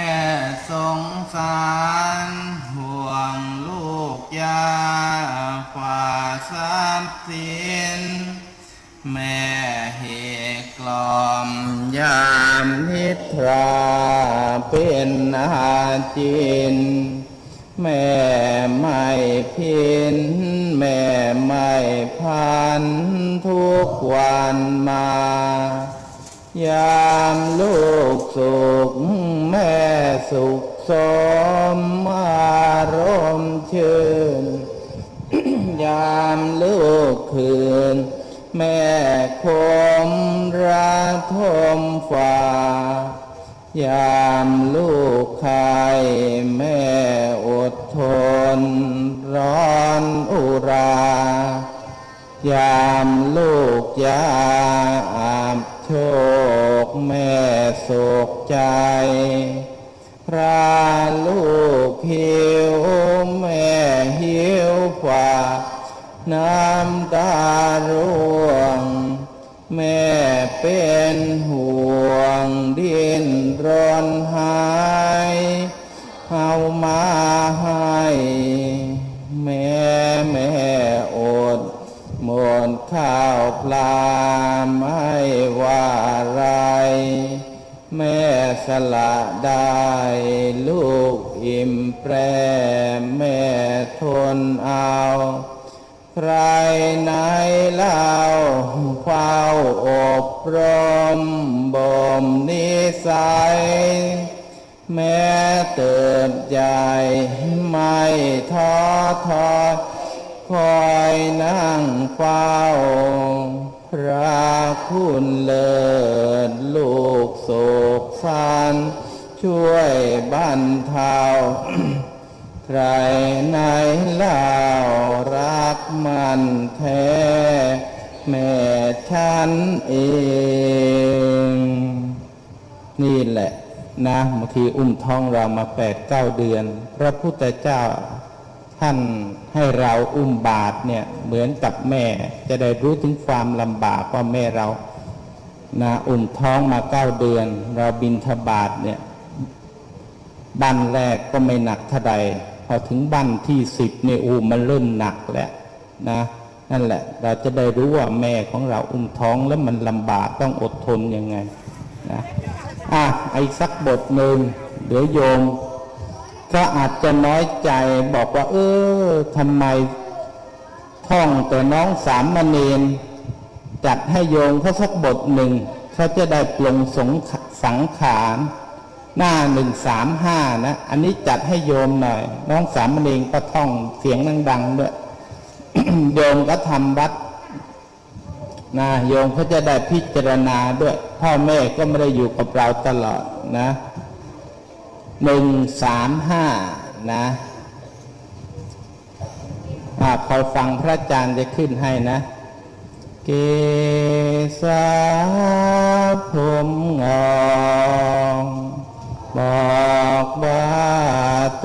แม่สงสารห่วงลูกยาฝ่าสามสิน แม่เหกล่อมยามนิทราเป็นอาจิน แม่ไม่พิน แม่ไม่พันทุกวันมา ยามลูกสุขแม่สุขสมอารมณ์ชื่น ยามลูกคืน แม่คมระทมฝ่ายามลูกใครแม่อดทน ร้อนอุรายามลูกยา ใจ พระลูกหิวแม่หิวฝ่าน้ำตาร่วง แม่เป็นห่วงดิ้นรนหายเอามาให้แม่แม่อดหมดข้าวปลาไม่ว่าไร แม่สละได้ลูกอิ่มแปรแม่ทนเอา ใครไหนเล่าเฝ้าอบรมบ่มนิสัย แม้เติบใหญ่ไม่ท้อถอยคอยนั่งเฝ้า นะบางทีอุ้มท้องเรามาแปดเก้าเดือน พระพุทธเจ้าท่านให้เราอุ้มบาทเนี่ยเหมือนกับแม่ จะได้รู้ถึงความลำบากว่าแม่เรานะอุ้มท้องมาเก้าเดือน เราบินทบาทเนี่ยบันแรกก็ไม่หนักเท่าใดพอถึงบันที่สิบเนี่ยอูมันเริ่มหนักแล้วนะนั่นแหละ เราจะได้รู้ว่าแม่ของเราอุ้มท้องแล้วมันลำบากต้องอดทนยังไงนะ อะไอ้สักบทหนึ่งเดี๋ยวโยม ก็อาจจะน้อยใจบอกว่า เออทำไมท่องแต่น้องสามมเณรจัดให้โยมเขาสักบทหนึ่งเขาจะได้ปลงสงสังขารหน้าหนึ่งสามห้านะ อันนี้จัดให้โยมหน่อย น้องสามมเณรก็ท่องเสียงดังๆด้วยโยมก็ทำวัด นะโยมเขาจะได้พิจารณาด้วย พ่อแม่ก็ไม่ได้อยู่กับเราตลอดนะหนึ่งสามห้านะอาพอฟังพระอาจารย์จะขึ้นให้นะ เกสาผมงองบอกว่า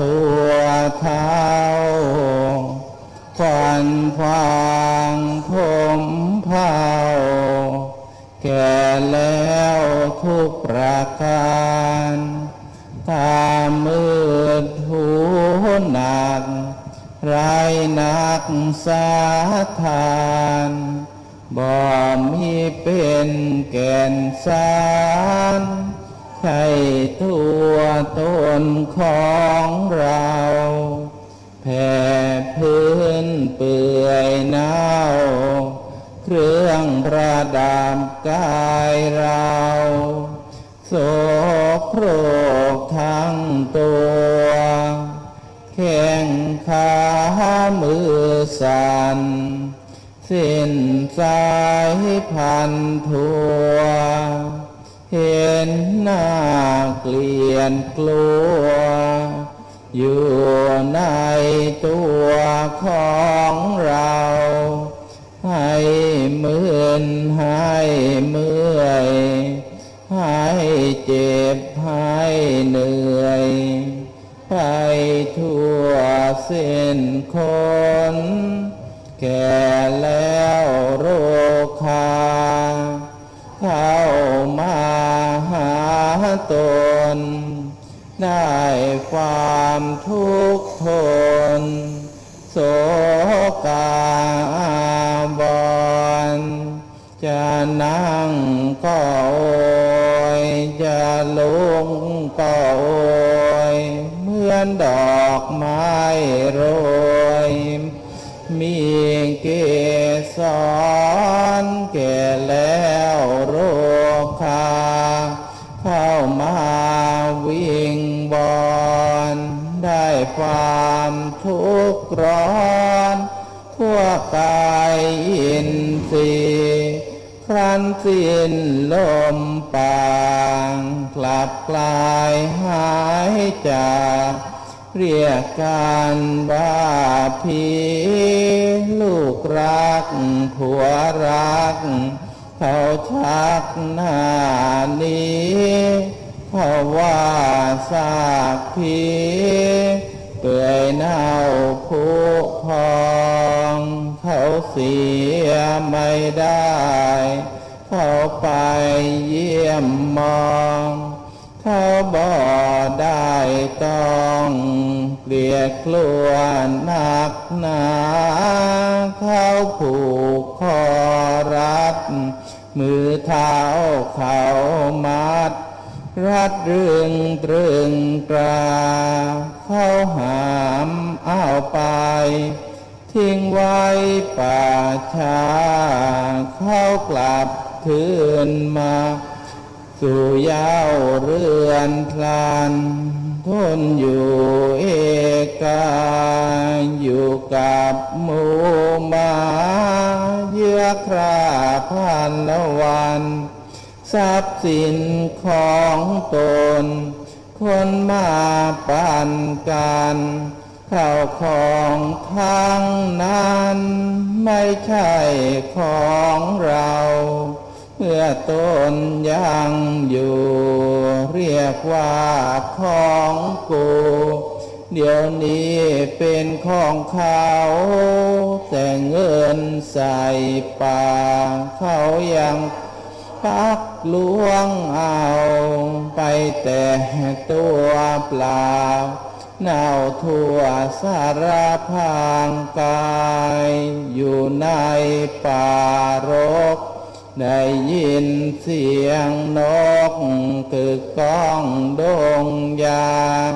ตัวเท้าควันฟาง เผาแก่แล้วทุกประการตามืดหูหนัก ไรนักสาทานบ่มีเป็นแก่นสารใช่ตัวตนของเรา ดับกายเราโสโครกทั้งตัว แข้งขามือสั่นสิ้นสายพันทัว เห็นหน้าเกลียนกลัว อยู่ในตัวของเรา ให้มืนให้เมื่น จะนั่งก็โอยจะลุกก็โอยเหมือนดอกไม้โรย มีเกสรแก่แล้วโรคา เข้ามาวิ่งบอนได้ความทุกข์ร้อน ทั่วกายอินทรีย ครันสิ้นลมปางกลับกลายหายจากเรียกการว่าพีลูกรัก ผัวรัก เขาชักหน้านี้เขาว่าซากพีเปื่อยเน่าผุพอ เขาเสียไม่ได้ เขาไปเยี่ยมมอง เขาบ่ได้ต้องเกลียกลัวหนักหนา เขาผูกคอรัด มือเท้าเขามัดรัดเรื่องตรึงตรา เขาหามอ กลับคืนมา สู่ยาวเรือนพลันทนอยู่เอกาอยู่กับหมูมาเยือคราพันละวัน ทรัพย์สินของตน คนมาปันกัน ข้าวของทั้งนั้นไม่ใช่ของเราเมื่อตนยังอยู่เรียกว่าของกูเดี๋ยวนี้เป็นของเขาแต่เงินใส่ปากเขายังพักล้วงเอาไปแต่ตัวเปล่า เน่าทั่วสารพางกาย อยู่ในป่ารก ได้ยินเสียงนกกึกก้องดงยาม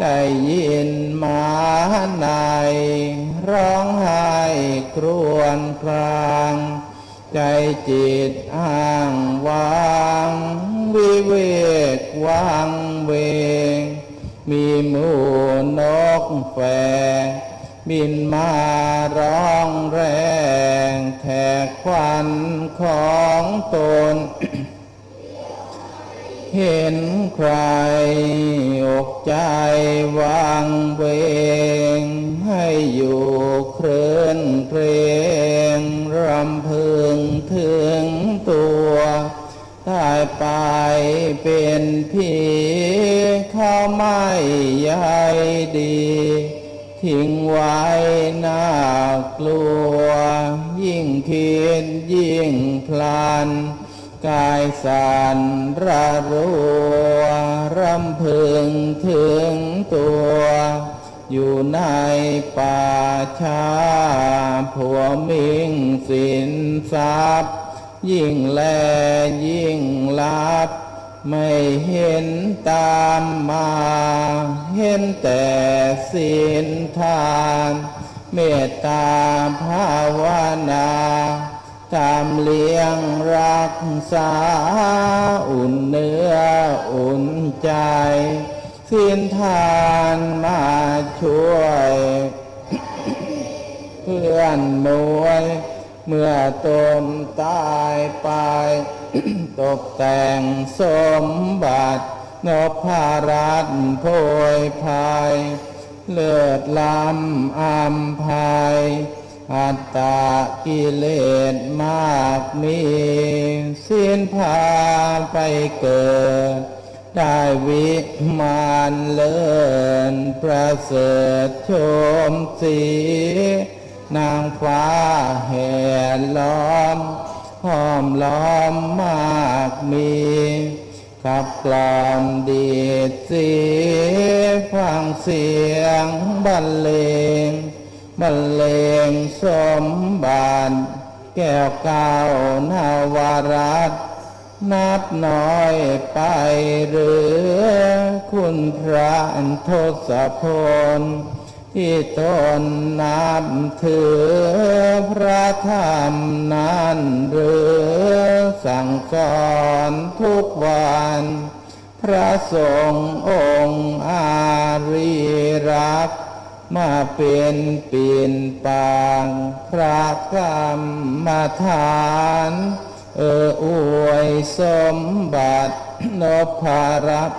ได้ยินหมาในร้องไห้ครวญคราง ใจจิตอ้างวาง วิเวกวางเว หมูนกแฝบินมาร้องแรง แทกควันของตน เห็นใครอกใจวางเวง ให้อยู่เคลื่อนเครงรำพึงถึงตัวตายไปเป็นผีเข้าไม่ ใยดี ทิ้งไว้น่ากลัว ยิ่งคิดยิ่งพลัน กายสันระรัวรำพึงถึงตัว อยู่ในป่าช้าผัวมิงสินทรัพย์ ยิ่งแลยิ่งลับ ไม่เห็นตามมา เห็นแต่สินทาน เมตตาภาวนาตามเลี้ยงรักษาอุ่นเนื้ออุ่นใจสินทานมาช่วย เพื่อนมวย เมื่อตนตายไป ตกแต่งสมบัตินพารัตน์โพยภายเลิศล้ำอัมภายอัตตากิเลสมากมีสิ้นพาไปเกิด ได้วิมานเลินประเสริฐชมสี นางฟ้าแห่ล้อม ห้อมล้อมมากมีขับกลอนดีดสีฟังเสียงบรรเลงบรรเลงสมบัติแก้วเก้านาวรัตนนับน้อยไปหรือ คุณพระทศพล ที่ตนนับถือพระธรรมนั้นหรือสั่งสอนทุกวัน พระสงฆ์องค์อารีรัก มาเป็นปีนปางพระกรรมฐาน เอออวยสมบัตินพรัต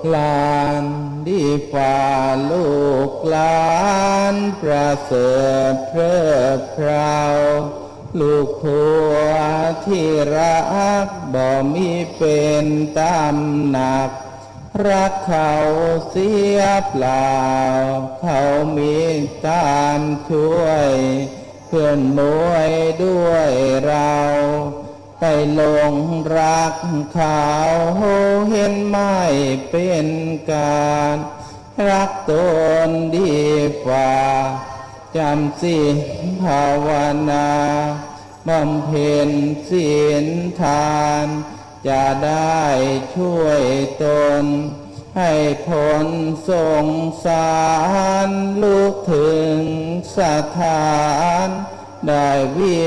น์ลานดีฝ่าลูกหลานประเสริฐเพลิดเพราลูกผัวที่รักบ่มีเป็นตามหนัก รักเขาเสียเปล่า เขามีตามช่วย เพื่อนมวยด้วยเรา ไปหลงรักเขาเห็นไม่เป็นการ รักตนดีฝ่าจำศีลภาวนาบำเพ็ญศีลทาน จะได้ช่วยตน ให้พ้นสงสารลูกถึงสถาน ได้วิ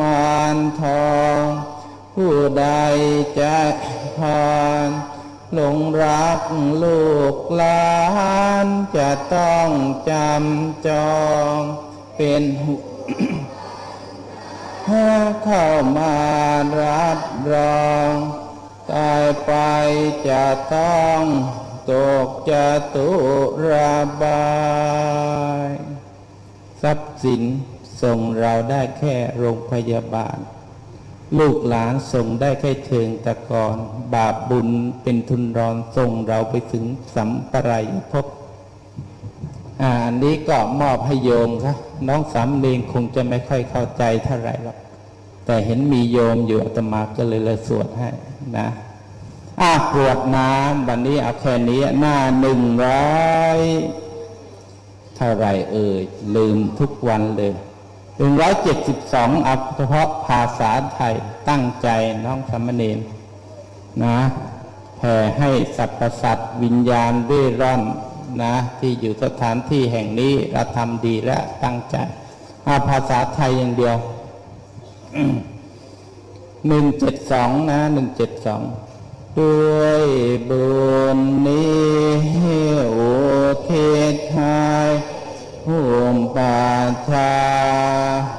มานทอง ผู้ใดจะพานหลงรักลูกหลานจะต้องจำจองเป็นหุถ้าเข้ามารับรองตายไปจะต้องตกจะตุระบาย ทรัพย์สินส่งเราได้แค่โรงพยาบาล ลูกหลานส่งได้แค่เชิงตะกอนบาปบุญเป็นทุนรอนส่งเราไปถึงสัมปรายภพอ่าอันนี้ก็มอบให้โยมครับน้องสามเณรคงจะไม่ค่อยเข้าใจเท่าไหร่หรอกแต่เห็นมีโยมอยู่อาตมาก็เลยเลยสวดให้นะอะกวดน้ำวันนี้เอาแค่นี้หน้าหนึ่งร้อยเท่าไรเอ่ยลืมทุกวันเลย หนึ่งร้อยเจ็ดสิบสองเอาเฉพาะภาษาไทยตั้งใจน้องสมณรนะแผ่ให้สรรพสัตว์วิญญาณเร่ร่อนนะที่อยู่สถานที่แห่งนี้เราทำดีและตั้งใจเอาภาษาไทยอย่างเดียวหนึ่งเจ็ดสองนะหนึ่งเจ็ดสองด้วยบุญนี้อุทิศให้ ภูมิปาชา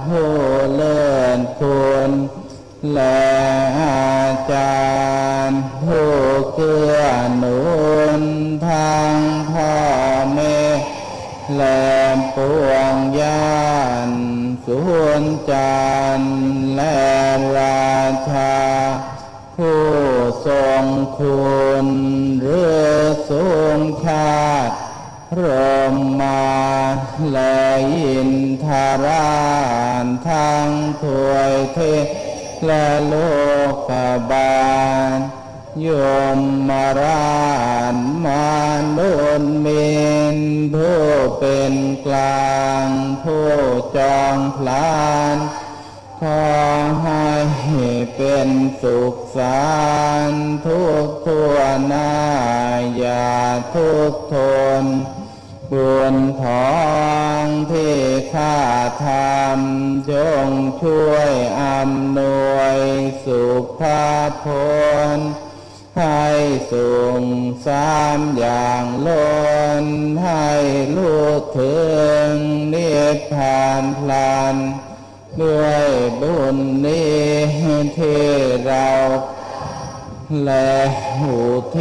ผู้เลิศคุณและอาจารย์ผู้เกื้อหนุนทางพ่อแม่และปวงญาณสุนจันทร์และราชา ผู้ทรงคุณหรือทรงชาติ พรมมาและอินทารานทั้งถวยเทและโลกบาลโยมมาราชมานุนเมนผู้เป็นกลางผู้จองพลานขอให้เป็นสุขสันทุกทั่วหน้าอย่าทุกทน บุญทองที่ข้าทำจงช่วยอำนวยสุขพลให้สูงสามอย่างล้นให้ลูกถึงนิพพานพลัน ด้วยบุญนี้ที่เราและหูเท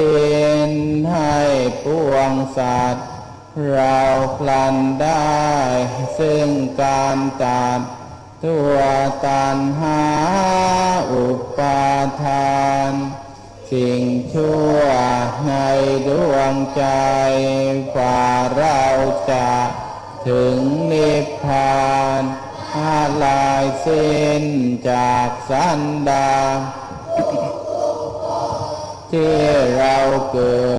นให้ปวงสัตว์ เราพลันได้ซึ่งการตัดตัวตันหาอุปาทาน สิ่งชั่วในดวงใจฝ่าเราจะถึงนิพพานอาลายสิ้นจากสันดาที่เราเกิด